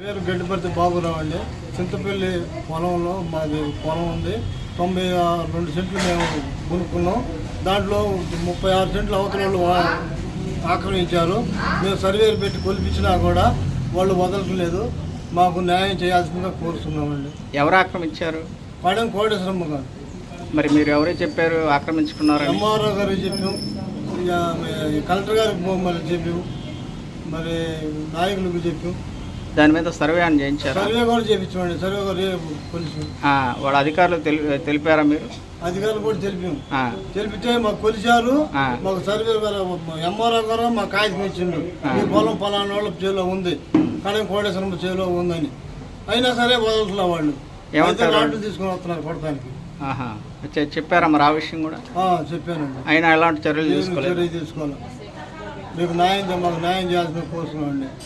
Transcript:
పేరు గడ్డిపర్తి బాబురావు అండి. చింతపల్లి పొలంలో మాది పొలం ఉంది. తొంభై రెండు సెంట్లు మేము కొనుక్కున్నాం. దాంట్లో ముప్పై ఆరు సెంట్లు అవతల వాళ్ళు వా- ఆక్రమించారు. మేము సర్వేలు పెట్టి కొలిపించినా కూడా వాళ్ళు వదలట్లేదు. మాకు న్యాయం చేయాల్సిందిగా కోరుతున్నామండి. ఎవరు ఆక్రమించారు? పడెం కోటేశ్వరమ్మ గారు. మరి మీరు ఎవరే చెప్పారు ఆక్రమించుకున్నారని? ఎంఆర్ఓ గారికి చెప్పాం. కలెక్టర్ గారికి మరి చెప్పాం మరి నాయకులకు చెప్పాం దాని మీద సర్వే అని చేయించారు? సర్వే కూడా చేయించామండి. సర్వే గారు పోలీసు వాళ్ళ అధికారులు తెలి తెలిపారా మీరు? అధికారులు కూడా తెలిపాం ఆ, తెలిపితే మాకు కొలిచారు. మాకు సర్వే ఎంఆర్ఓ గారు మా కాగితం ఇచ్చిండు. మీ పొలం ఫలానా వాళ్ళ చేలో ఉంది. కానీ కోటేశ్వరం చేలో ఉందని. అయినా సరే వదలట్లే వాళ్ళు. ఏమంటారు? తీసుకొని వస్తున్నారు చెప్పారా మరి ఆ విషయం కూడా? చెప్పానండి. అయినా ఎలాంటి చర్యలు తీసుకోవాలి మీకు న్యాయం మాకు న్యాయం చేయాల్సిన కోరుతున్నామండి